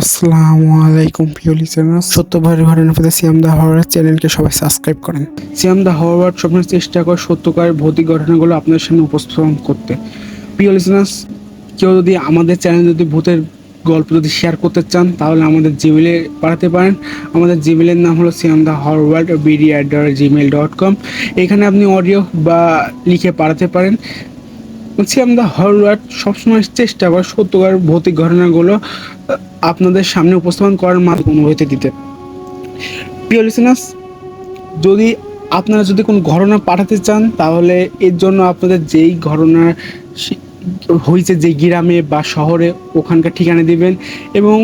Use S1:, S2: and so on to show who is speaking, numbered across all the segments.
S1: আসসালামু আলাইকুম প্রিয় লিসেনার সত্যভাবে ঘটনা পেতে সিয়াম দা হওয়ার চ্যানেলকে সবাই সাবস্ক্রাইব করেন। সিয়াম দা হওয়ার সবসময় চেষ্টা করে সত্যকার ভৌতিক ঘটনাগুলো আপনাদের সামনে উপস্থাপন করতে। প্রিয় লিসেনার্স কেউ যদি আমাদের চ্যানেল যদি ভূতের গল্প যদি শেয়ার করতে চান, তাহলে আমাদের জিমেলে পাঠাতে পারেন। আমাদের জিমেলের নাম হলো সিয়াম the হরওয়ার্ল্ড BD at Gmail dot com এখানে আপনি অডিও বা লিখে পাঠাতে পারেন। বলছি আমরা হরওয়ার্ড সবসময় চেষ্টা করে সত্যকার ভৌতিক ঘটনাগুলো আপনাদের সামনে উপস্থাপন করার মাধ্যমে অনুভূতি দিতে। প্রিয় লিসেনার্স যদি আপনারা যদি কোনো ঘটনা পাঠাতে চান, তাহলে এর জন্য আপনাদের যেই ঘটনা হয়েছে যে গ্রামে বা শহরে, ওখানকার ঠিকানা দিবেন এবং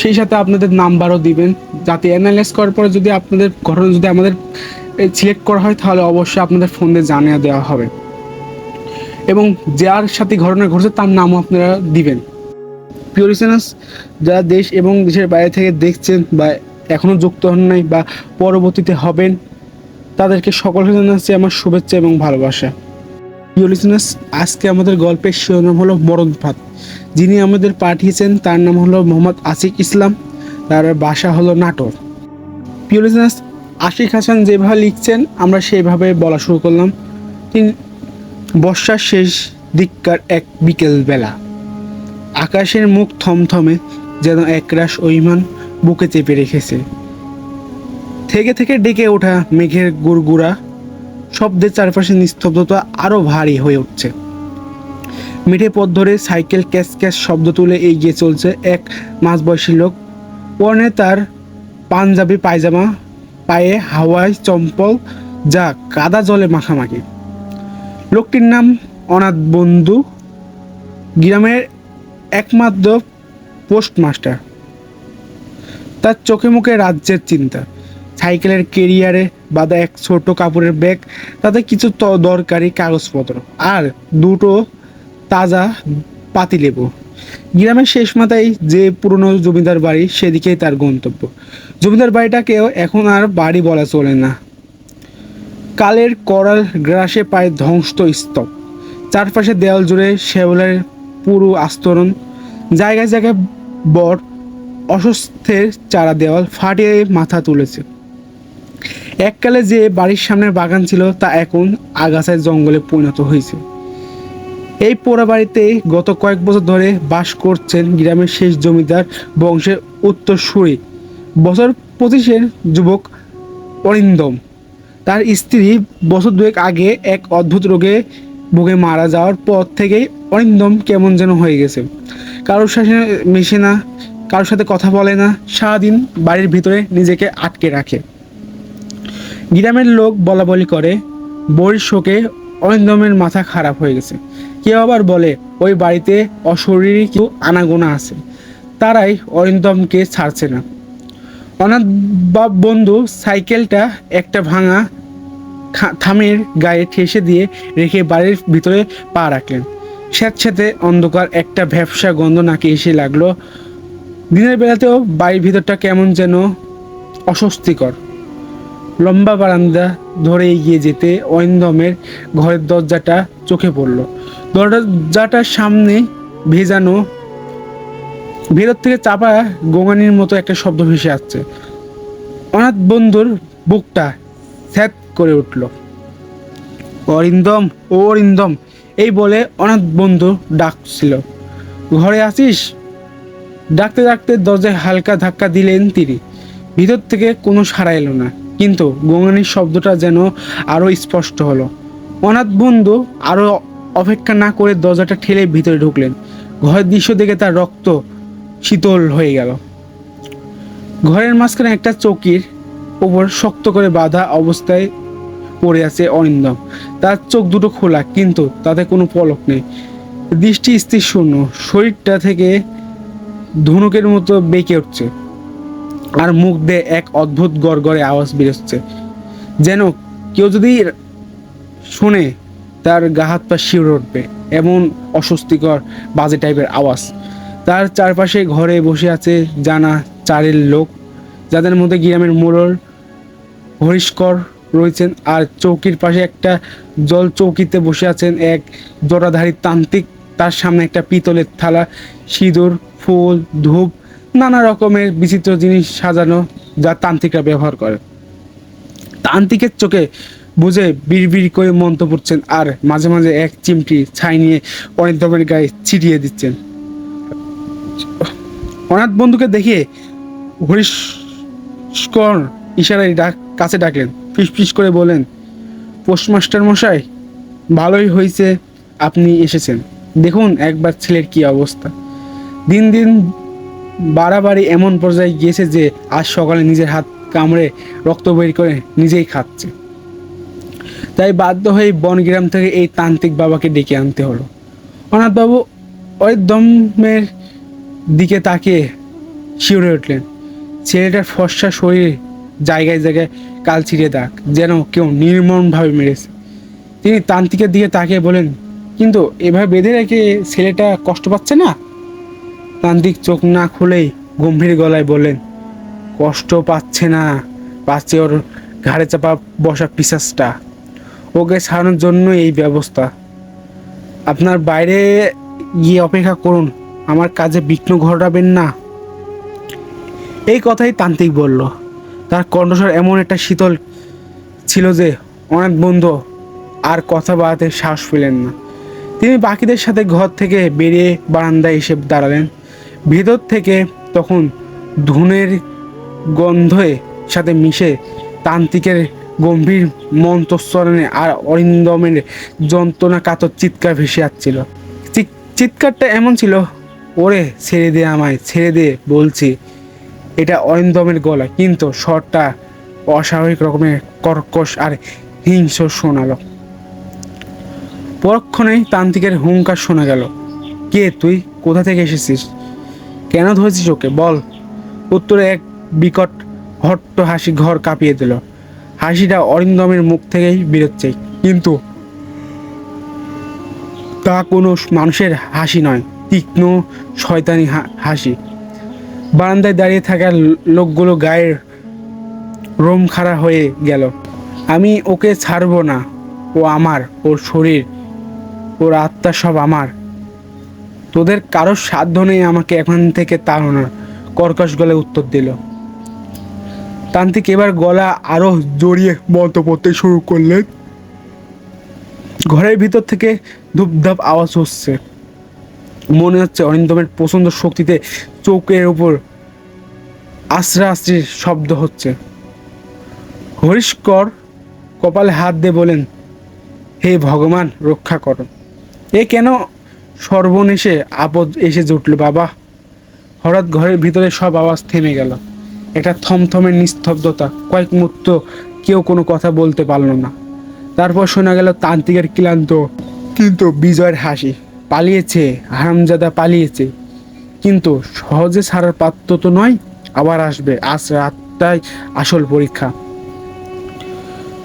S1: সেই সাথে আপনাদের নাম্বারও দিবেন। যাতে অ্যানালাইজ করার পরে যদি আপনাদের ঘটনা যদি আমাদের সিলেক্ট করা হয়, তাহলে অবশ্যই আপনাদের ফোন দিয়ে জানিয়ে দেওয়া হবে। এবং যার সাথে ঘটনা ঘটছে, তার নামও আপনারা দিবেন। প্রিয় লিসেনার্স যারা দেশ এবং দেশের বাইরে থেকে দেখছেন বা এখনও যুক্ত হন নাই বা পরবর্তীতে হবেন, তাদেরকে সকলকে জানাচ্ছি আমার শুভেচ্ছা এবং ভালোবাসা। প্রিয় লিসেনার্স আজকে আমাদের গল্পের শিরোনাম হলো মরণ ফাঁদ। যিনি আমাদের পাঠিয়েছেন, তার নাম হলো মোহাম্মদ আসিক ইসলাম। তার বাসা হলো নাটোর। প্রিয় লিসেনার্স আশিক হাসান যেভাবে লিখছেন, আমরা সেইভাবে বলা শুরু করলাম। তিনি বর্ষার শেষ দিককার এক বিকেল বেলা আকাশের মুখ থমথমে যেন একরাশ অভিমান বুকে চেপে রেখেছে। থেকে থেকে ডেকে ওঠা মেঘের গুড়গুড়া শব্দের চারপাশে নিস্তব্ধতা আরও ভারী হয়ে উঠছে। মিঠে পথ ধরে সাইকেল ক্যাস ক্যাস শব্দ তুলে এগিয়ে চলছে এক মাঝবয়সী লোক। পরনে তার পাঞ্জাবি পায়জামা, পায়ে হাওয়াই চম্পল, যা কাদা জলে মাখামাখি। লোকটির নাম অনাথ বন্ধু। গ্রামের একমাত্র পোস্টমাস্টার। তার চোখে মুখে রাজ্যের চিন্তা। সাইকেলের কেরিয়ারে বাঁধা এক ছোট কাপড়ের ব্যাগ, তাতে কিছু দরকারি কাগজপত্র আর দুটো তাজা পাতিলেবু গ্রামের শেষ মাথায় যে পুরনো জমিদার বাড়ি, সেদিকেই তার গন্তব্য। জমিদার বাড়িটাকেও এখন আর বাড়ি বলা চলে না। কালের করাল গ্রাসে পায় ধ্বংসত স্তব চারপাশে দেওয়াল জুড়ে শেওলের পুরো আস্তরণ জায়গায় জায়গায় বর অসুস্থের চারা দেওয়াল ফাটিয়ে মাথা তুলেছে। এককালে যে বাড়ির সামনের বাগান ছিল তা এখন আগাছায় জঙ্গলে পরিণত হয়েছে। এই পোড়া বাড়িতে গত কয়েক বছর ধরে বাস করছেন গ্রামের শেষ জমিদার বংশের উত্তরসূরি বছর পঁচিশের যুবক অরিন্দম। তার স্ত্রী বছর দুয়েক আগে এক অদ্ভুত রোগে ভুগে মারা যাওয়ার পর থেকেই অরিন্দম কেমন যেন হয়ে গেছে। কারোর সাথে মেশে না, কারোর সাথে কথা বলে না, সারাদিন বাড়ির ভিতরে নিজেকে আটকে রাখে। গ্রামের লোক বলা বলি করে, বড়ির শোকে অরিন্দমের মাথা খারাপ হয়ে গেছে। কেউ আবার বলে, ওই বাড়িতে অশরীরী কেউ আনাগোনা আছে। তারাই অরিন্দমকে ছাড়ছে না। অনাথ বাপ বন্ধু সাইকেলটা একটা ভাঙা থামের গায়ে ঠেসে দিয়ে রেখে বাড়ির ভিতরে পা রাখলেন। স্যাঁতস্যাঁতে অন্ধকার একটা ভ্যাবসা গন্ধ নাকে এসে লাগল। দিনের বেলাতেও বাড়ির ভিতরটা কেমন যেন অস্বস্তিকর। লম্বা বারান্দা ধরে এগিয়ে যেতে ঐন্দমের ঘরের দরজাটা চোখে পড়ল। দরজাটার সামনে ভেজানো, ভেতর থেকে চাপা গোঙানির মতো একটা শব্দ ভেসে আসছে। অনাথ বন্ধুর বুকটা স্যাত করে উঠল। অরিন্দম ও অরিন্দম এই বলে অনাথ বন্ধু ডাকছিল। ঘরে আছিস? ডাকতে ডাকতে দরজায় হালকা ধাক্কা দিলেন তিনি। ভিতর থেকে কোনো সাড়া এলো না, কিন্তু গোঙানির শব্দটা যেন আরও স্পষ্ট হলো। অনাথ বন্ধু আরও অপেক্ষা না করে দরজাটা ঠেলে ভিতরে ঢুকলেন। ঘরের দৃশ্য দেখে তার রক্ত শীতল হয়ে গেল। ঘরের মাঝখানে একটা চৌকির উপর শক্ত করে বাঁধা অবস্থায় পড়ে আছে অরিন্দম তার চোখ দুটো খোলা, কিন্তু তাতে কোনো পলক নেই। দৃষ্টি স্থির শূন্য। শরীরটা থেকে ধনুকের মতো বেঁকে উঠছে। আর মুখ দিয়ে এক অদ্ভুত গড়গড়ে আওয়াজ বেরোচ্ছে। যেন কেউ যদি শুনে, তার গা হাত পা শিউরে উঠবে। এমন অস্বস্তিকর, বাজে টাইপের আওয়াজ। তার চারপাশে ঘরে বসে আছে জানা চারের লোক, যাদের মধ্যে গ্রামের মোড়ল হরিষ্কর রয়েছেন আর চৌকির পাশে একটা জল চৌকিতে বসে আছেন এক জটাধারী তান্ত্রিক। তার সামনে একটা পিতলের থালা, সিঁদুর, ফুল, ধূপ, নানা রকমের বিচিত্র জিনিস সাজানো যা তান্ত্রিকরা ব্যবহার করে। তান্ত্রিকের চোখে বুঝে বিড়বিড় করে মন্ত্র পড়ছেন আর মাঝে মাঝে এক চিমটি ছাই নিয়ে অনিতমের গায়ে ছিটিয়ে দিচ্ছেন। অনাথ বন্ধুকে দেখিয়ে হরিষ্কর ইশারায় ডাক কাছে ডাকলেন। ফিস ফিস করে বলেন পোস্টমাস্টার মশাই, ভালোই হয়েছে আপনি এসেছেন। দেখুন একবার ছেলের কি অবস্থা। দিন দিন বাড়াবাড়ি এমন পর্যায়ে গিয়েছে যে আজ সকালে নিজের হাত কামড়ে রক্ত বের করে নিজেই খাচ্ছে। তাই বাধ্য হয়ে বনগ্রাম থেকে এই তান্ত্রিক বাবাকে ডেকে আনতে হলো। অনাথবাবু দমের দিকে তাকিয়ে শিউরে উঠলেন। ছেলেটার ফর্সা শরীর জায়গায় জায়গায় কাল ছিঁড়ে দাগ, যেন কেউ নির্মমভাবে মেরেছে। তিনি তান্ত্রিকের দিকে তাকিয়ে বলেন, কিন্তু এভাবে বেঁধে রেখে ছেলেটা কষ্ট পাচ্ছে না? তান্ত্রিক চোখ না খুলেই গম্ভীর গলায় বললেন, কষ্ট পাচ্ছে না, পাচ্ছে ওর ঘাড়ে চাপা বসা পিসাসটা ওকে ছাড়ানোর জন্য এই ব্যবস্থা। আপনার বাইরে গিয়ে অপেক্ষা করুন, আমার কাজে বিঘ্ন ঘটাবেন না। এই কথাই তান্ত্রিক বলল। তার কণ্ঠস্বর এমন একটা শীতল ছিল যে অনেক বন্ধু আর কথা বাড়াতে সাহস পেলেন না। তিনি বাকিদের সাথে ঘর থেকে বেরিয়ে বারান্দায় এসে দাঁড়ালেন। ভেতর থেকে তখন ধুনের গন্ধের সাথে মিশে তান্ত্রিকের গম্ভীর মন্ত্রস্বরণে আর অরিন্দমের যন্ত্রণা কাতর চিৎকার ভেসে যাচ্ছিল চিৎ- চিৎকারটা এমন ছিল, ওরে, ছেড়ে দে আমায়, ছেড়ে দে, বলছি। এটা অরিন্দমের গলা, কিন্তু স্বরটা অস্বাভাবিক রকমের কর্কশ আর হিংস্র শোনালো। পরক্ষণেই তান্ত্রিকের হুঙ্কার শোনা গেল। কে তুই? কোথা থেকে এসেছিস? কেন ধরেছিস ওকে? বল। উত্তরে এক বিকট হট্ট হাসি ঘর কাঁপিয়ে দিল। হাসিটা অরিন্দমের মুখ থেকেই বেরোচ্ছে, কিন্তু তা কোনো মানুষের হাসি নয়, তীক্ষ্ণ শয়তানি হাসি। বারান্দায় দাঁড়িয়ে থাকা লোকগুলো গায়ের রোম খাড়া হয়ে গেল। আমি ওকে ছাড়বো না। ও আমার, ওর শরীর, ওর আত্মা সব আমার। তোদের কারোর সাধ্য নেই আমাকে এখান থেকে তাড়ানোর। কর্কশ গলে উত্তর দিল। তান্ত্রিক এবার গলা আরও জড়িয়ে মন্ত্র পড়তে শুরু করলেন। ঘরের ভিতর থেকে ধূপধাপ আওয়াজ হচ্ছে। মনে হচ্ছে অরিন্দমের প্রচণ্ড শক্তিতে চৌকের উপর আশ্রা আশ্রির শব্দ হচ্ছে। হরিষ্কর কপালে হাত দিয়ে বলেন, হে ভগবান, রক্ষা করো। এ কেন সর্বনেশে আপদ এসে জুটল বাবা? হঠাৎ ঘরের ভিতরে সব আওয়াজ থেমে গেল। একটা থমথমের নিস্তব্ধতা। কয়েক মুহূর্ত কেউ কোনো কথা বলতে পারল না। তারপর শোনা গেল তান্ত্রিকের ক্লান্ত, কিন্তু বিজয়ের হাসি। পালিয়েছে, হারামজাদা পালিয়েছে। কিন্তু সহজে ছাড়ার পাত্র তো নয়, আবার আসবে আজ রাতটাই আসল পরীক্ষা।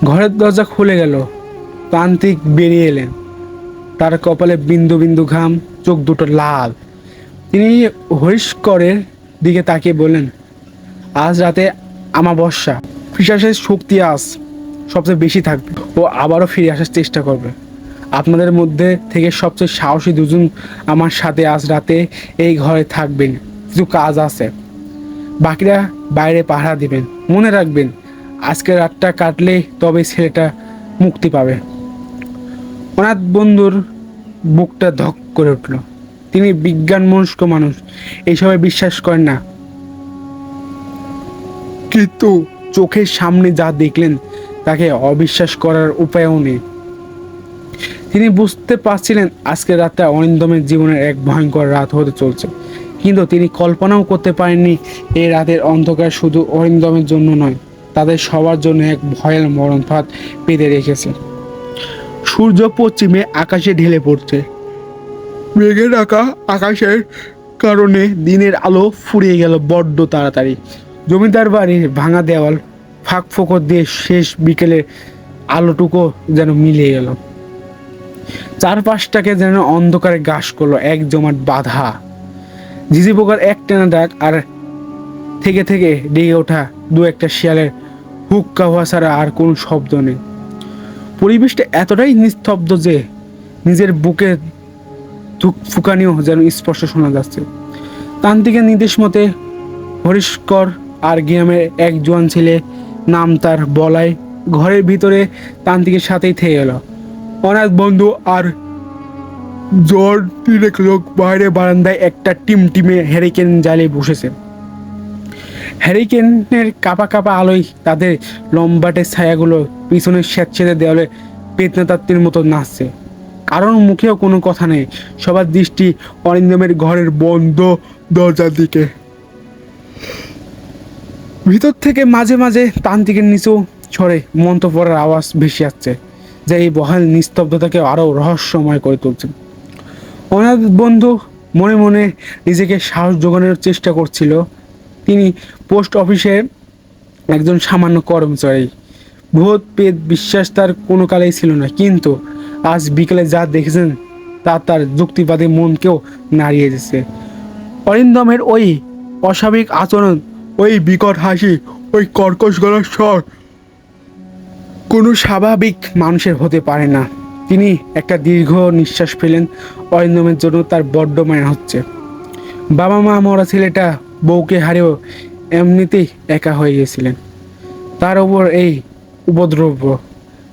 S1: ঘরের দরজা খুলে গেল, তান্ত্রিক বেরিয়ে এলেন। তার কপালে বিন্দু বিন্দু ঘাম, চোখ দুটো লাল। তিনি হরিষ্করের দিকে তাকিয়ে বললেন, আজ রাতে আমাবস্যা পিসাসের শক্তি আজ সবচেয়ে বেশি থাকবে। ও আবারও ফিরে আসার চেষ্টা করবে। আপনাদের মধ্যে থেকে সবচেয়ে সাহসী দুজন আমার সাথে আজ রাতে এই ঘরে থাকবেন। কিছু কাজ আছে। বাকিরা বাইরে পাহারা দিবেন। মনে রাখবেন আজকের রাতটা কাটলে তবে ছেলেটা মুক্তি পাবে। অনাথ বন্ধুর বুকটা ধক করে উঠল। তিনি বিজ্ঞান মনস্ক মানুষ এইসবে বিশ্বাস করেন না। কিন্তু চোখের সামনে যা দেখলেন, তাকে অবিশ্বাস করার উপায়ও নেই। তিনি বুঝতে পারছিলেন আজকের রাতটা অরিন্দমের জীবনের এক ভয়ঙ্কর রাত হতে চলছে। কিন্তু তিনি কল্পনাও করতে পারেননি এই রাতের অন্ধকার শুধু অরিন্দমের জন্য নয়, তাদের সবার জন্য এক ভয়ের মরণ ফাঁদ পেতে রেখেছে। সূর্য পশ্চিমে আকাশে ঢেলে পড়ছে। মেঘের ঢাকা আকাশের কারণে দিনের আলো ফুরিয়ে গেল বড্ড তাড়াতাড়ি। জমিদার বাড়ির ভাঙা দেওয়াল ফাঁক ফোকর দিয়ে শেষ বিকেলের আলোটুকু যেন মিলিয়ে গেল। চারপাশটাকে যেন অন্ধকারে গাছ করল এক জমাট বাধা। ঝিঝি পোকার এক টানা ডাক আর থেকে থেকে ডেকে ওঠা দু একটা শিয়ালের হুক্কা হওয়া ছাড়া আর কোনো শব্দ নেই। পরিবেশটা এতটাই নিস্তব্ধ যে নিজের বুকে ধুক ফুকানিও যেন স্পষ্ট শোনা যাচ্ছে। তান্ত্রিকের নির্দেশ মতে হরিশকর আর গ্রামের এক জোয়ান ছেলে নাম তার বলাই ঘরের ভিতরে তান্ত্রিকের সাথেই থেকে গেল। অনাথ বন্ধু আর জ্বর তিনেক লোক বাইরে বারান্দায় একটা টিম টিমে হ্যারিকেন জ্বালিয়ে বসেছে। হ্যারিকেনের কাপা কাপা আলোয় তাদের লম্বাটে ছায়াগুলো পিছনের স্যাঁতসেঁতে দেওয়ালে পেতনাতাত্ত্বের মতো নাচছে। কারণ মুখেও কোনো কথা নেই। সবার দৃষ্টি অরিন্দমের ঘরের বন্ধ দরজার দিকে। ভিতর থেকে মাঝে মাঝে তান্ত্রিকের নিচেও ছড়ে মন্ত্র পড়ার আওয়াজ ভেসে যাচ্ছে যা এই বহাল নিস্তব্ধতাকে আরও রহস্যময় করে তুলছে অনাথ বন্ধু মনে মনে নিজেকে সাহস জোগানোর চেষ্টা করছিল। তিনি পোস্ট অফিসে একজন সামান্য কর্মচারী। ভূত পেদ বিশ্বাস তার কোনো কালেই ছিল না। কিন্তু আজ বিকেলে যা দেখেছেন, তা তার যুক্তিবাদী মনকেও নাড়িয়ে দিচ্ছে অরিন্দমের ওই অস্বাভাবিক আচরণ, ওই বিকট হাসি, ওই কর্কশ গলার স্বর কোনো স্বাভাবিক মানুষের হতে পারে না। তিনি একটা দীর্ঘ নিঃশ্বাস ফেলেন। অরিন্দমের জন্য তার বড্ড মায়া হচ্ছে। বাবা মা মরা ছেলেটা বউকে হারেও এমনিতেই একা হয়ে গেছিলেন। তার ওপর এই উপদ্রব্য।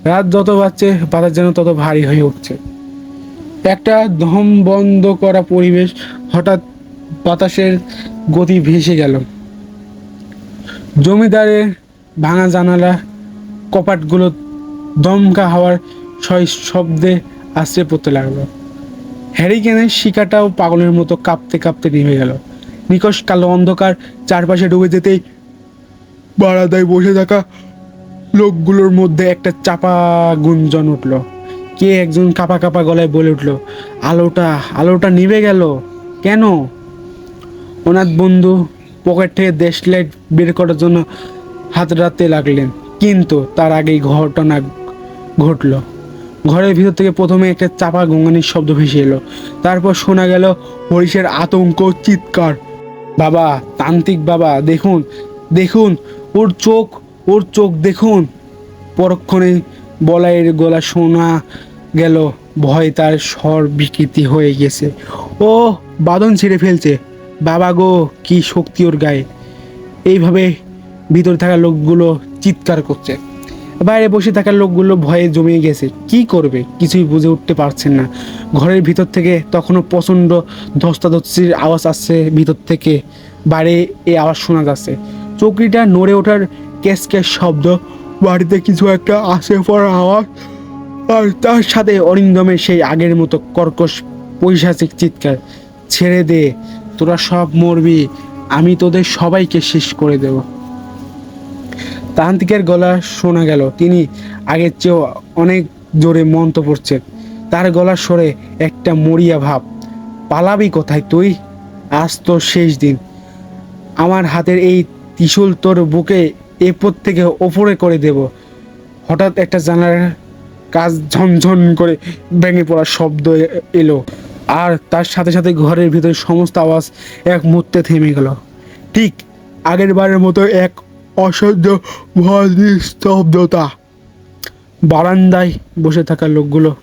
S1: রাত যত বাড়ছে, বাতাস যেন তত ভারী হয়ে উঠছে। একটা দম বন্ধ করা পরিবেশ হঠাৎ বাতাসের গতি ভেসে গেল। জমিদারের ভাঙা জানালা কপাটগুলো দমকা হওয়ার ছয় শব্দে আশ্রে পড়তে লাগল। হ্যারিকেনের শিকাটাও পাগলের মতো কাঁপতে কাঁপতে নেমে গেল। নিকশ কালো অন্ধকার চারপাশে ডুবে যেতেই বারাদায় বসে থাকা লোকগুলোর মধ্যে একটা চাপা গুঞ্জন উঠল। কে একজন কাপা কাপা গলায় বলে উঠল, আলোটা আলোটা নিভে গেল। কেন? ওনার বন্ধু পকেট থেকে দেশ লাইট বের করার জন্য হাত রাতে লাগলেন। কিন্তু তার আগেই ঘটনা ঘটলো। ঘরের ভিতর থেকে প্রথমে একটা চাপা গঙ্গানির শব্দ ভেসে এলো। তারপর শোনা গেল হরিশের আতঙ্ক, চিৎকার। বাবা, তান্ত্রিক বাবা, দেখুন দেখুন, ওর চোখ ওর চোখ দেখুন। পরক্ষণে বলাইয়ের গলা শোনা গেল, ভয় তার স্বর বিকৃতি হয়ে গেছে। ও বাদন ছিঁড়ে ফেলছে। বাবা গো, কি শক্তি ওর গায়ে। এইভাবে ভিতরে থাকা লোকগুলো চিৎকার করছে। বাইরে বসে থাকা লোকগুলো ভয়ে জমিয়ে গেছে। কি করবে? কিছুই বুঝে উঠতে পারছেন না। ঘরের ভিতর থেকে তখনও প্রচণ্ড ধস্তাধস্তির আওয়াজ আসছে ভিতর থেকে। বাইরে এই আওয়াজ শোনা যাচ্ছে। চৌকিটা নড়ে ওঠার ক্যাস ক্যাস শব্দ, বাড়িতে কিছু একটা আসে পড়ার আওয়াজ। আর তার সাথে অরিন্দমের সেই আগের মতো কর্কশ পৈশাচিক চিৎকার, ছেড়ে দে, তোরা সব মরবি, আমি তোদের সবাইকে শেষ করে দেব। তান্ত্রিকের গলা শোনা গেল। তিনি আগের চেয়েও অনেক জোরে মন্ত্র পড়ছেন। তার গলার স্বরে একটা মরিয়া ভাব, পালাবি কোথায় তুই? আজ তো শেষ দিন। আমার হাতের এই ত্রিশূল তোর বুকে এরপর থেকে ওপরে করে দেব। হঠাৎ একটা জানালার কাজ ঝনঝন করে ভেঙে পড়ার শব্দ এলো। আর তার সাথে সাথে ঘরের ভিতরে সমস্ত আওয়াজ এক মুহূর্তে থেমে গেল। ঠিক আগের বারের মতো এক অসহ্য ভয় নিস্তব্ধতা বারান্দায় বসে থাকা লোকগুলো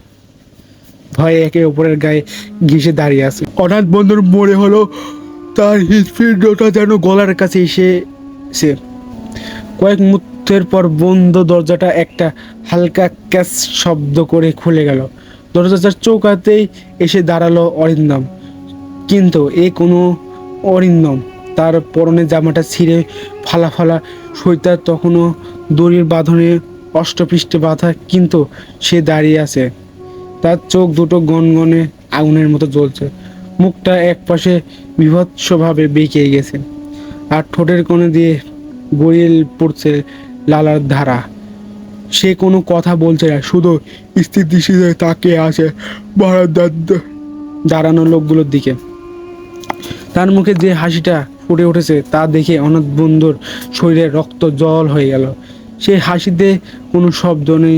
S1: ভয়ে একে অপরের গায়ে ঘেসে দাঁড়িয়ে আছে। অনাথ বন্ধুর মনে হলো তার হৃৎপিণ্ডটা যেন গলার কাছে এসে সে কয়েক মুহূর্তের পর বন্ধ দরজাটা একটা হালকা ক্যাচ শব্দ করে খুলে গেল। দরজাটার চৌকাতেই এসে দাঁড়াল অরিন্দম। কিন্তু এ কোনো অরিন্দম। তার পরনে জামাটা ছিঁড়ে ফালা ফালা সইতার তখনও দড়ির বাঁধনে অষ্টপৃষ্ঠে বাঁধা কিন্তু সে দাঁড়িয়ে আছে। তার চোখ দুটো গনগনে আগুনের মতো জ্বলছে। মুখটা একপাশে বিভৎসভাবে বেঁকে গেছে আর ঠোঁটের কোণে দিয়ে গড়িয়ে পড়ছে লালার ধারা। সে কোনো কথা বলছে না, শুধু স্থিতিশীল তাকিয়ে আছে বারান্দার দ- দাঁড়ানো লোকগুলোর দিকে। তার মুখে যে হাসিটা ফুটে উঠেছে, তা দেখে অনাথ বন্ধুর শরীরে রক্ত জল হয়ে গেল। সেই হাসিতে কোনো শব্দ নেই,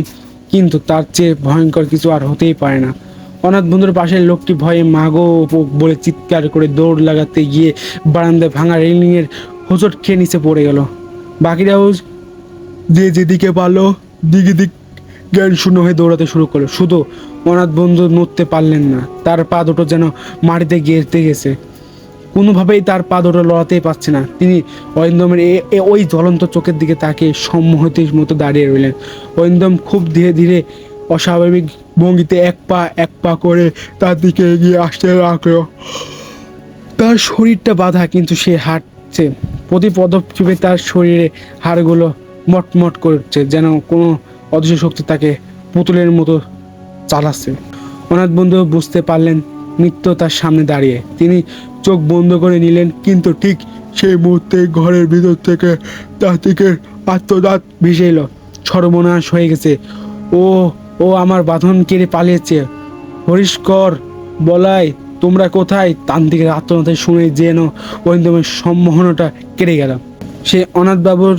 S1: কিন্তু তার চেয়ে ভয়ঙ্কর কিছু আর হতেই পারে না। অনাথ বন্ধুর পাশের লোকটি ভয়ে মাগো বলে চিৎকার করে দৌড় লাগাতে গিয়ে বারান্দায় ভাঙা রেলিংয়ের হোঁচট খেয়ে নিচে পড়ে গেল। বাকিরাও যে যেদিকে পারল, দিকে দিক জ্ঞান শূন্য হয়ে দৌড়াতে শুরু করল। শুধু অনাথ বন্ধু নড়তে পারলেন না, তার পা দুটো যেন মাটিতে গেঁথে গেছে। কোনোভাবেই তার পা দুটো লড়াতেই পারছে না। তিনি অরিন্দমের ওই জ্বলন্ত চোখের দিকে তাকে সম্মোহিতের মতো দাঁড়িয়ে রইলেন। অরিন্দম খুব ধীরে ধীরে অস্বাভাবিক ভঙ্গিতে এক পা এক পা করে তার দিকে এগিয়ে আসতে লাগল। তার শরীরটা বাঁধা, কিন্তু সে হাঁটছে। প্রতি পদক্ষেপে তার শরীরে হাড়গুলো মটমট করছে, যেন কোনো অদৃশ্য শক্তি তাকে পুতুলের মতো চালাচ্ছে। অনাথ বন্ধু বুঝতে পারলেন, মৃত্যু তার সামনে দাঁড়িয়ে। তিনি চোখ বন্ধ করে নিলেন, কিন্তু ঠিক সেই মুহূর্তে ঘরের ভিতর থেকে দিকে আত্মদাত ভেসে এলো। সর্বনাশ হয়ে গেছে। ও ও আমার বাঁধন কেড়ে পালিয়েছে। হরিষ্কর বলাই, তোমরা কোথায়? তান্ত্রিকের আত্মনাথে শুনে যেন ঐন্দমের সম্মোহনটা কেড়ে গেল। সে অনাথবাবুর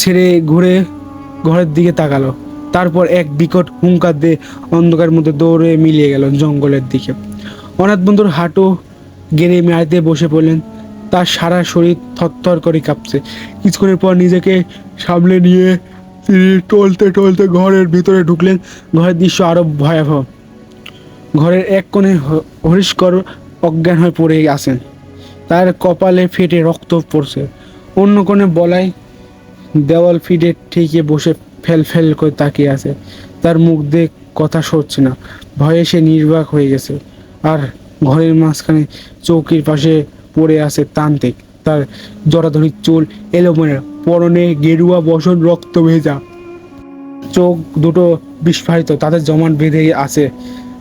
S1: ছেড়ে ঘুরে ঘরের দিকে তাকালো। তারপর এক বিকট হুঙ্কার দিয়ে অন্ধকার মধ্যে দৌড়ে মিলিয়ে গেল জঙ্গলের দিকে। অনাথ বন্ধুর হাঁটু গেড়ে মাড়িতে বসে পড়লেন। তার সারা শরীর থরথর করে কাঁপছে। কিছুক্ষণের পর নিজেকে সামলে নিয়ে তিনি টলতে টলতে ঘরের ভিতরে ঢুকলেন। ঘরের দৃশ্য আরও ভয়াবহ। ঘরের এক কোণে হরিষ্কর অজ্ঞান হয়ে পড়ে আছেন। তার কপালে ফেটে রক্ত পড়ছে। অন্য কোণে বলায় দেওয়াল ফিডে ঠেকে বসে ফেল ফেল করে তাকিয়ে আছে। তার মুখ দিয়ে কথা সরছে না। ভয়ে সে নির্বাক হয়ে গেছে। আর ঘরের মাঝখানে চৌকির পাশে পড়ে আছে তান্ত্রিক। তার জড়াধরি চুল এলোমেলো, পরনে গেরুয়া বসন রক্ত ভেজা। চোখ দুটো বিস্ফারিত, তাদের জমাট বেঁধে আছে।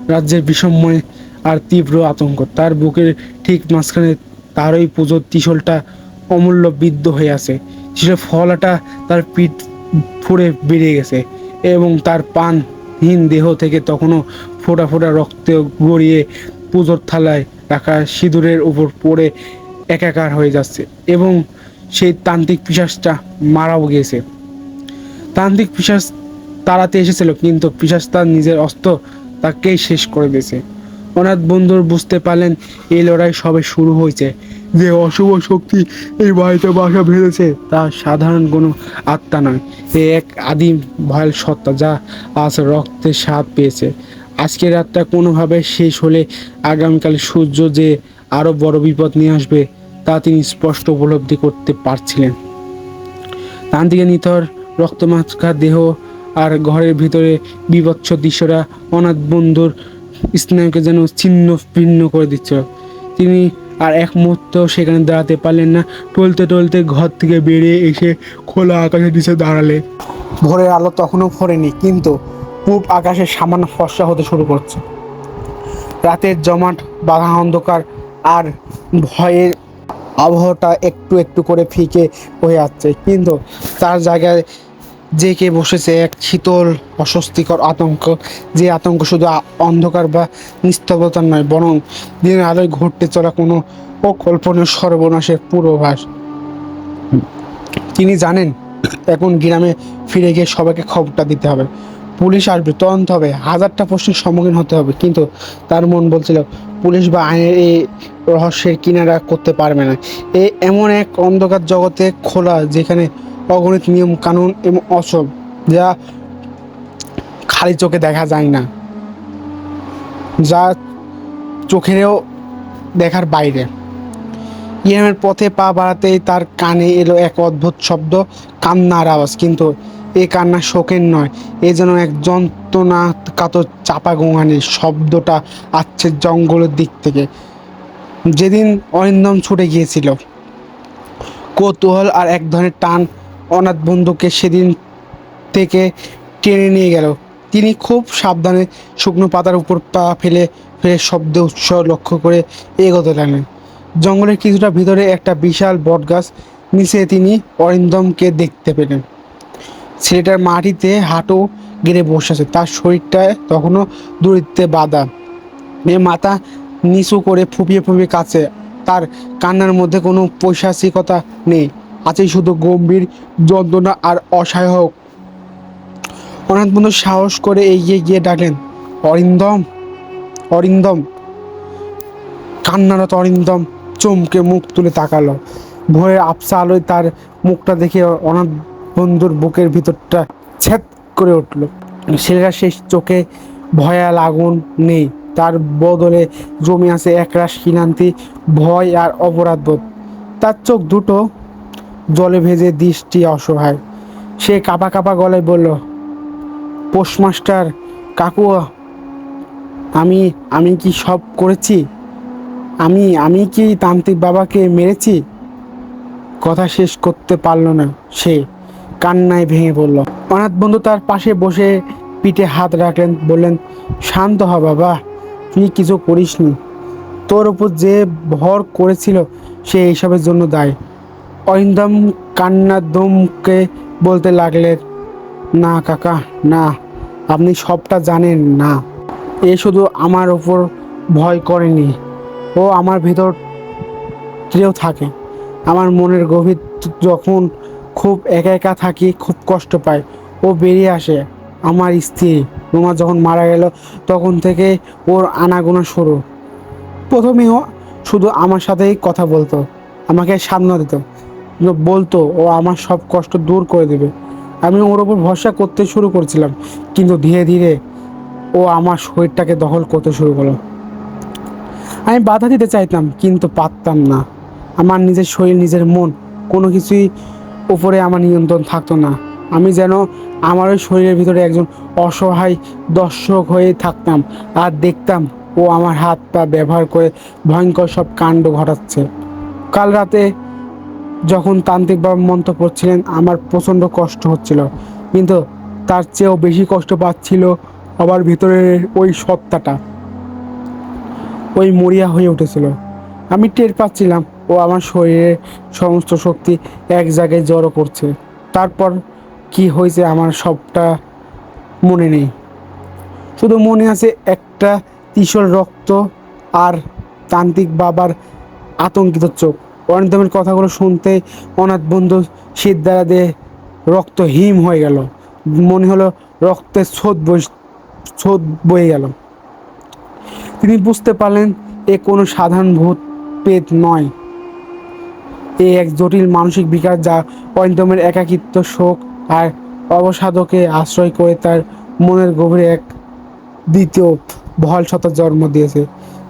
S1: রাজ্যের বিষময় আর তীব্র আতঙ্ক। তার বুকের ঠিক মাঝখানে তারই পুজোর ত্রিশলটা অমূল্য বিদ্ধ হয়ে আছে। ত্রিশলের ফলাটা তার পিঠ ফুড়ে বেরিয়ে গেছে এবং তার পানহীন দেহ থেকে তখনও ফোঁটা ফোটা রক্ত গড়িয়ে পুজোর থালায় রাখা সিঁদুরের উপর পড়ে একাকার হয়ে যাচ্ছে এবং সেই তান্ত্রিক পিশাচটা মারাও গিয়েছে। তান্ত্রিক পিশাচ তাড়াতে এসেছিল, কিন্তু পিশাচ তার নিজের অস্ত্র তাকেই শেষ করে দিয়েছে। অনাথ বন্ধুর বুঝতে পারলেন, এই লড়াই সবে শুরু হয়েছে। যে অশুভ শক্তি এই বাড়িতে বাসা বেঁধেছে, তা সাধারণ কোনো আত্মা নয়। এ এক আদিম ভয়াল সত্তা যা আজ রক্তের স্বাদ পেয়েছে। আজকের রাতটা কোনোভাবে শেষ হলে আগামীকাল সূর্য যে আরও বড় বিপদ নিয়ে আসবে, তা তিনি স্পষ্ট উপলব্ধি করতে পারছিলেন। তান্ত্রিকের নিথর রক্তমাখা দেহ আর ঘরের ভিতরে বিভৎস দৃশ্যরা অনাথ বন্ধুর স্নায়ুকে যেন ছিন্ন ভিন্ন করে দিচ্ছিল তিনি আর এক মুহূর্ত সেখানে দাঁড়াতে পারলেন না। টলতে টলতে ঘর থেকে বেরিয়ে এসে খোলা আকাশের নিচে দাঁড়ালে ভোরের আলো তখনও ফোরেনি কিন্তু পূব আকাশে সামান্য ফর্সা হতে শুরু করছে। রাতের জমাট বাঘা অন্ধকার আর ভয়ের আবহাওয়াটা একটু একটু করে ফিকে হয়ে যাচ্ছে। কিন্তু তার জায়গায় যে কে বসেছে এক শীতল, অস্বস্তিকর আতঙ্ক। যে আতঙ্ক শুধু অন্ধকার বা নিস্তব্ধতার নয়, বরং দিনের আলোয় ঘটতে চলা কোনো অকল্পনীয় সর্বনাশের পূর্বাভাস। তিনি জানেন, এখন গ্রামে ফিরে গিয়ে সবাইকে খবরটা দিতে হবে। পুলিশ আসবে, তদন্ত হবে, হাজারটা প্রশ্নের সম্মুখীন হতে হবে। কিন্তু তার মন বলছিল, পুলিশ বা আইনের এই রহস্যের কিনারা করতে পারবে না। এ এমন এক অন্ধকার জগতে খোলা, যেখানে অগণিত নিয়ম, কানুন এবং অসব যা খালি চোখে দেখা যায় না, যা চোখেরও দেখার বাইরে। ইরামের পথে পা বাড়াতেই তার কানে এলো এক অদ্ভুত শব্দ, কান্নার আওয়াজ, কিন্তু এই কান্না শোকের নয়, এ যেন এক যন্ত্রণা কাতর চাপা গোঙানির শব্দটা আসছে জঙ্গলের দিক থেকে। যেদিন অরিন্দম ছুটে গিয়েছিল, কৌতূহল আর এক ধরনের টান অনাথ বন্ধুকে সেদিন থেকে টেনে নিয়ে গেল। তিনি খুব সাবধানে শুকনো পাতার উপর পা ফেলে ফেলে শব্দ উৎস লক্ষ্য করে এগোতে লাগলেন। জঙ্গলের কিছুটা ভিতরে একটা বিশাল বটগাছ, নিচে তিনি অরিন্দমকে দেখতে পেলেন। ছেলেটার মাটিতে হাঁটু গেড়ে বসে আছে। তার শরীরটা তখনও দূরত্বে বাঁধা। মেয়ে মাথা নিচু করে ফুপিয়ে ফুপিয়ে কাছে তার কান্নার মধ্যে কোনো পৈশাচিকতা নেই। আছে শুধু গম্ভীর যন্ত্রণা আর অসহায়ক অনাথ বন্ধু সাহস করে এগিয়ে গিয়ে ডাকলেন, অরিন্দম অরিন্দম। কান্নারত অরিন্দম চমকে মুখ তুলে তাকালো। ভয়ে আবসা আলোয় তার মুখটা দেখে অনাথ বন্ধুর বুকের ভিতরটা ছেদ করে উঠল। ছেলেরা শেষ চোখে ভয়াল আগুন নেই। তার বদলে জমি আছে একরাশ কিনান্তি ভয় আর অপরাধবোধ তার চোখ দুটো জলে ভেজে দৃষ্টি অসহায়। সে কাপা কাপা গলায় বলল পোস্টমাস্টার কাকু, আমি আমি কি সব করেছি? আমি আমি কি তান্ত্রিক বাবাকে মেরেছি? কথা শেষ করতে পারল না সে। কান্নায় ভেঙে পড়ল। অনাথ বন্ধু তার পাশে বসে পিঠে হাত রাখলেন, বললেন, শান্ত হ বাবা, তুই কিছু করিসনি। তোর উপর যে ভর করেছিল সে এইসবের জন্য দায়। অরিন্দম কান্নার দমকে বলতে লাগলেন, না কাকা, না, আপনি সবটা জানেন না। এ শুধু আমার ওপর ভয় করেনি, ও আমার ভেতর থাকে। আমার মনের গভীর যখন খুব একা একা থাকি, খুব কষ্ট পায় ও বেরিয়ে আসে আমার স্ত্রী। রুমা যখন মারা গেল, তখন থেকে ওর আনাগোনা শুরু। প্রথমেও শুধু আমার সাথেই কথা বলতো, আমাকে সান্ত্বনা দিত। বলতো, ও আমার সব কষ্ট দূর করে দেবে। আমি ওর ওপর ভরসা করতে শুরু করেছিলাম, কিন্তু ধীরে ধীরে ও আমার শরীরটাকে দখল করতে শুরু করল। আমি বাধা দিতে চাইতাম, কিন্তু পারতাম না। আমার নিজের শরীর, নিজের মন, কোনো কিছুই উপরে আমার নিয়ন্ত্রণ থাকতো না। আমি যেন আমার ওই শরীরের ভিতরে একজন অসহায় দর্শক হয়ে থাকতাম আর দেখতাম ও আমার হাত পা ব্যবহার করে ভয়ঙ্কর সব কাণ্ড ঘটাচ্ছে। কাল রাতে যখন তান্ত্রিক বাবা মন্ত্র পড়ছিলেন, আমার প্রচণ্ড কষ্ট হচ্ছিল। কিন্তু তার চেয়েও বেশি কষ্ট পাচ্ছিল আমার ভিতরের ওই সত্তাটা। ওই মরিয়া হয়ে উঠেছিল। আমি টের পাচ্ছিলাম ও আমার শরীরের সমস্ত শক্তি এক জায়গায় জড়ো করছে। তারপর কি হয়েছে আমার সবটা মনে নেই। শুধু মনে আছে একটা তিসল রক্ত আর তান্ত্রিক বাবার আতঙ্কিত চোখ। অরিন্দমের কথাগুলো শুনতে অনাথ বন্ধু দ্বারা দিয়ে রক্ত হিম হয়ে গেল। মনে হলো রক্তের স্রোত বই স্রোত বয়ে গেল। তিনি বুঝতে পারলেন এ কোনো সাধারণ ভূত পেত নয়। এ এক জটিল মানসিক বিকার যা অরিন্দমের একাকিত্ব, শোক আর অবসাদকে আশ্রয় করে তার মনের গভীরে এক দ্বিতীয় ভল সত্তা জন্ম দিয়েছে।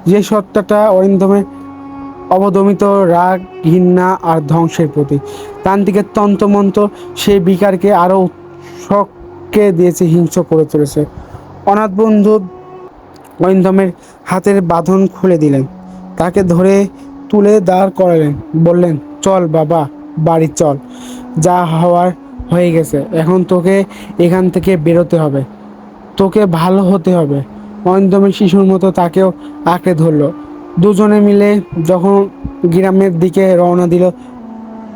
S1: যে সত্তাটা অরিন্দমে অবদমিত রাগ, ঘৃণা আর ধ্বংসের প্রতি তান্ত্রিকের তন্ত্রমন্ত্র সেই বিকারকে আরও উৎসককে দিয়েছে, হিংস্র করে তুলেছে। অনাথ বন্ধু অরিন্দমের হাতের বাঁধন খুলে দিলেন। তাকে ধরে তুলে দাঁড় করালেন, বললেন চল বাবা, বাড়ি চল। যা হওয়ার হয়ে গেছে। এখন তোকে এখান থেকে বেরোতে হবে। তোকে ভালো হতে হবে। অরিন্দমের শিশুর মতো তাকেও আঁকড়ে ধরলো। দুজনে মিলে যখন গ্রামের দিকে রওনা দিল,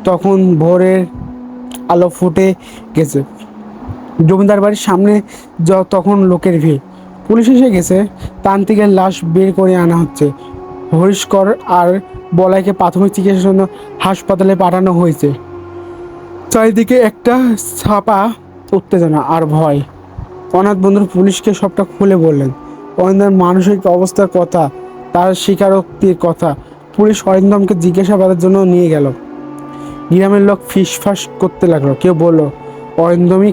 S1: তখন ভোরের আলো ফুটে গেছে। জমিদার বাড়ির সামনে তখন লোকের ভিড়। পুলিশ এসে গেছে। তান্ত্রিকের লাশ বের করে আনা হচ্ছে। হরিশকর আর বলাইকে প্রাথমিক চিকিৎসার জন্য হাসপাতালে পাঠানো হয়েছে। চারিদিকে একটা ছাপা উত্তেজনা আর ভয়। অনাথ বন্ধুর পুলিশকে সবটা খুলে বললেন অরিন্দমের মানসিক অবস্থার কথা, তার স্বীকারোক্তির কথা পুলিশ অরিন্দমকে জিজ্ঞাসাবাদের জন্য নিয়ে গেল। গ্রামের লোক ফিসফাস করতে লাগল। কেউ বলল অরিন্দমই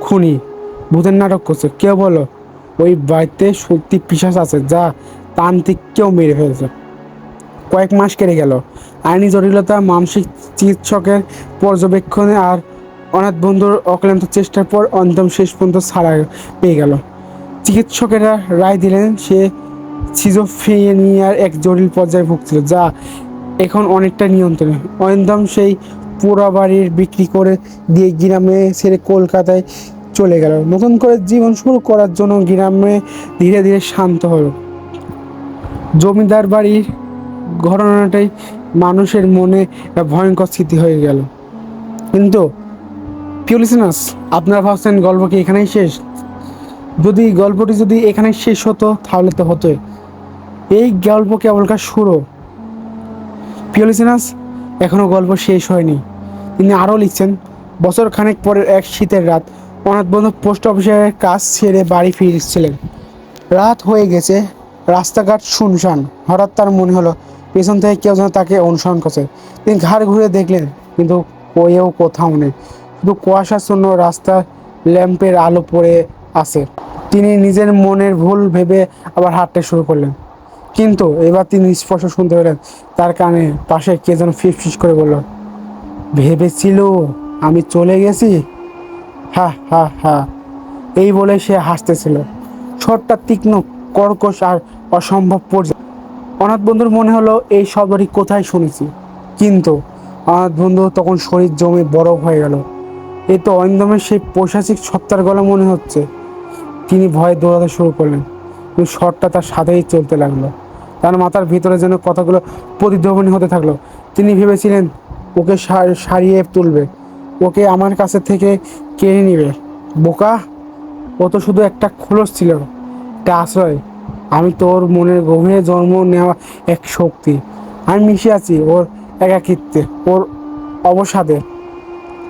S1: খুনি, ভূতের নাটক করছে। কেউ বলল, ওই বাড়িতে সত্যি পিসাস আছে যা তান্ত্রিককেও মেরে ফেলছে। কয়েক মাস কেটে গেল। আইনি জটিলতা, মানসিক চিকিৎসকের পর্যবেক্ষণে আর অনাথ বন্ধুর অক্লান্ত চেষ্টার পর অন্তম শেষ পর্যন্ত ছাড়া পেয়ে গেল। চিকিৎসকেরা রায় দিলেন, সে সিজোফ্রেনিয়ার এক জটিল পর্যায়ে ভুগছিল, যা এখন অনেকটা নিয়ন্ত্রণে। অরিন্দম সেই পুরো বাড়ির বিক্রি করে দিয়ে গ্রামে ছেড়ে কলকাতায় চলে গেল। নতুন করে জীবন শুরু করার জন্য গ্রামে ধীরে ধীরে শান্ত হলো। জমিদার বাড়ির ঘটনাটাই মানুষের মনে ভয়ঙ্কর স্মৃতি হয়ে গেল। কিন্তু পিউলিসিনাস আপনারা ভাবছেন গল্প কি এখানেই শেষ? যদি গল্পটি যদি এখানে শেষ হতো, তাহলে তো হতোই। এই গল্প কেবলকার শুরু? পিওলিসিনাস এখনও গল্প শেষ হয়নি। তিনি আরও লিখছেন, বছর খানেক পরের এক শীতের রাত, অনাথ বন্ধু পোস্ট অফিসের কাজ ছেড়ে বাড়ি ফিরছিলেন। রাত হয়ে গেছে, রাস্তাঘাট শুনশান। হঠাৎ তার মনে হলো পেছন থেকে কেউ যেন তাকে অনুসরণ করছে। তিনি ঘাড় ঘুরে দেখলেন, কিন্তু কেউ কোথাও নেই। শুধু কুয়াশার জন্য রাস্তার ল্যাম্পের আলো পড়ে আছে। তিনি নিজের মনের ভুল ভেবে আবার হাঁটতে শুরু করলেন। কিন্তু এবার তিনি স্পষ্ট শুনতে পেলেন, তার কানে পাশে কে যেন ফিস করে বলল, ভেবেছিল আমি চলে গেছি? হা হা হা। এই বলে সে হাসতেছিল। ছোট্ট তীক্ষ্ণ কর্কশ আর অসম্ভব পর্যায়ে অনাথ বন্ধুর মনে হলো এই শব্দটি কোথায় শুনেছি। কিন্তু অনাথ বন্ধু তখন শরীর জমে বরফ হয়ে গেল। এ তো অরিন্দমের সেই পৈশাচিক সত্তার গলা মনে হচ্ছে। তিনি ভয়ে দৌড়াতে শুরু করলেন। শটটা তার সাথেই চলতে লাগল। তার মাথার ভিতরে যেন কথাগুলো প্রতিধ্বনি হতে থাকল। তিনি ভেবেছিলেন, ওকে সারিয়ে তুলবে। ওকে আমার কাছে থেকে কেড়ে নিবে। বোকা, ও তো শুধু একটা খোলস ছিল। একটা আশ্রয়। আমি তোর মনের গভীরে জন্ম নেওয়া এক শক্তি। আমি মিশে আছি ওর একাকিত্বে, ওর অবসাদে।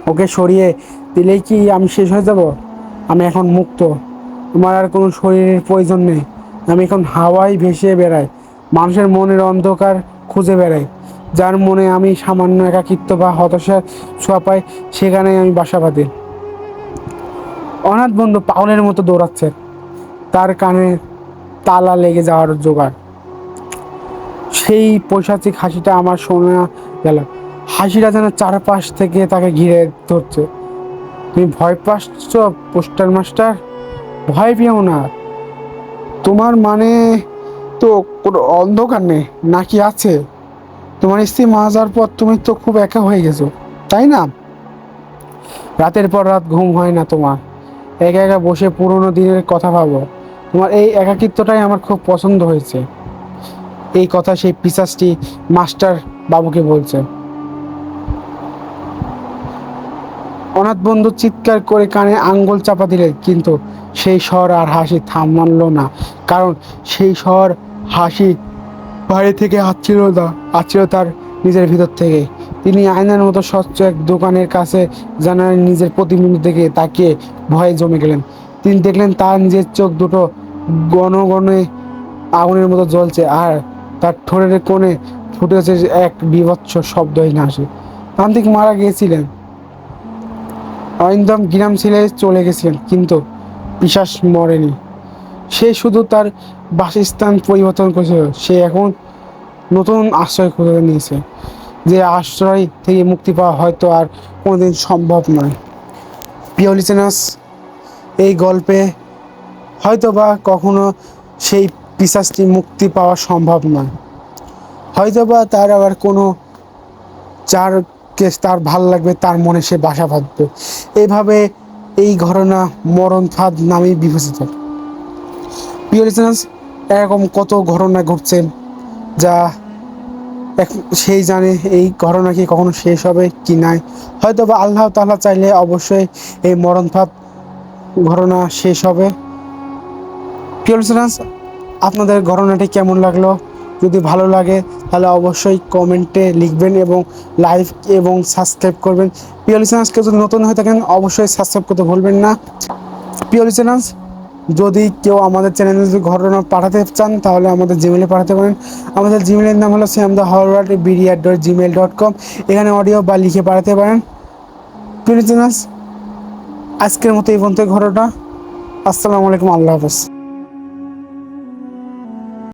S1: ওকে সরিয়ে দিলেই কি আমি শেষ হয়ে যাব? আমি এখন মুক্ত। আমার আর কোনো শরীরের প্রয়োজন নেই। আমি এখন হাওয়ায় ভেসে বেড়াই। মানুষের মনের অন্ধকার খুঁজে বেড়াই। যার মনে আমি সামান্য একাকিত্ব বা হতাশার ছোঁয়া পাই সেখানে আমি বাসা বাঁধি। অনাথ বন্ধু পাগলের মতো দৌড়াচ্ছে। তার কানে তালা লেগে যাওয়ার জোগাড়। সেই পৈশাচিক হাসিটা আমার শোনা গেল। হাসিটা যেন চারপাশ থেকে তাকে ঘিরে ধরছে। তুমি ভয় পাচ্ছ, পোস্টার মাস্টার? ভয় পেও না। তোমার মানে তো কোনো অন্ধকার নেই, নাকি আছে? তোমার স্ত্রী মারা যাওয়ার পর তুমি তো খুব একা হয়ে গেছো, তাই না? রাতের পর রাত ঘুম হয় না তোমার। একা একা বসে পুরোনো দিনের কথা ভাবো। তোমার এই একাকিত্বটাই আমার খুব পছন্দ হয়েছে। এই কথা সেই পিসাসটি মাস্টার বাবুকে বলছে। অনাথ বন্ধু চিৎকার করে কানে আঙ্গুল চাপা দিলেন কিন্তু সেই স্বর আর হাসি থামালো না, কারণ সেই স্বর হাসি বাইরে থেকে আসছিল না, আসছিল তার নিজের ভিতর থেকে। তিনি আয়নার মতো স্বচ্ছ এক দোকানের কাছে জানালেন নিজের প্রতিবিম্ব থেকে তাকিয়ে ভয়ে জমে গেলেন। তিনি দেখলেন তার নিজের চোখ দুটো গণ গণগণে আগুনের মতো জ্বলছে আর তার ঠোঁটের কোণে ফুটেছে এক বিভৎস শব্দহীন হাসি তান্ত্রিক মারা গিয়েছিলেন। অরিন্দম গ্রাম ছেড়ে চলে গেছিলেন, কিন্তু পিশাস মরেনি। সে শুধু তার বাসস্থান পরিবর্তন করেছিল। সে এখন নতুন আশ্রয় খুঁজে নিয়েছে, যে আশ্রয় থেকে মুক্তি পাওয়া হয়তো আর কোনোদিন সম্ভব নয়। প্রিয় লিসেনার্স এই গল্পে হয়তো বা কখনো সেই পিসাসটি মুক্তি পাওয়া সম্ভব নয়। হয়তো বা তার আবার কোনো যার কেস তার ভালো লাগবে, তার মনে সে বাসা বাঁধবে এইভাবে এই ঘটনা মরণ ফাঁদ নামেই বিবেচিত। এরকম কত ঘটনা ঘটছে যা এক সেই জানে এই ঘটনা কি কখনো শেষ হবে কি নাই। হয়তো বা আল্লাহ তাআলা চাইলে অবশ্যই এই মরণ ফাঁদ ঘটনা শেষ হবে। প্রিয় লিসেনার্স আপনাদের ঘটনাটি কেমন লাগল? যদি ভালো লাগে, তাহলে অবশ্যই কমেন্টে লিখবেন এবং লাইক এবং সাবস্ক্রাইব করবেন। কেউ যদি নতুন হয়ে থাকেন, অবশ্যই সাবস্ক্রাইব করতে ভুলবেন না। প্রিয় লিসেনার্স যদি কেউ আমাদের চ্যানেলে যদি ঘটনা পাঠাতে চান, তাহলে আমাদের জিমেলে পাঠাতে পারেন। আমাদের জিমেলের নাম হলো Shyam the Howard at dot Gmail dot com এখানে অডিও বা লিখে পাঠাতে পারেন। প্রিয় লিসেনার্স আজকের মতো এই পর্যন্ত ঘটনা। আসসালামু আলাইকুম আল্লাহ হাফেজ।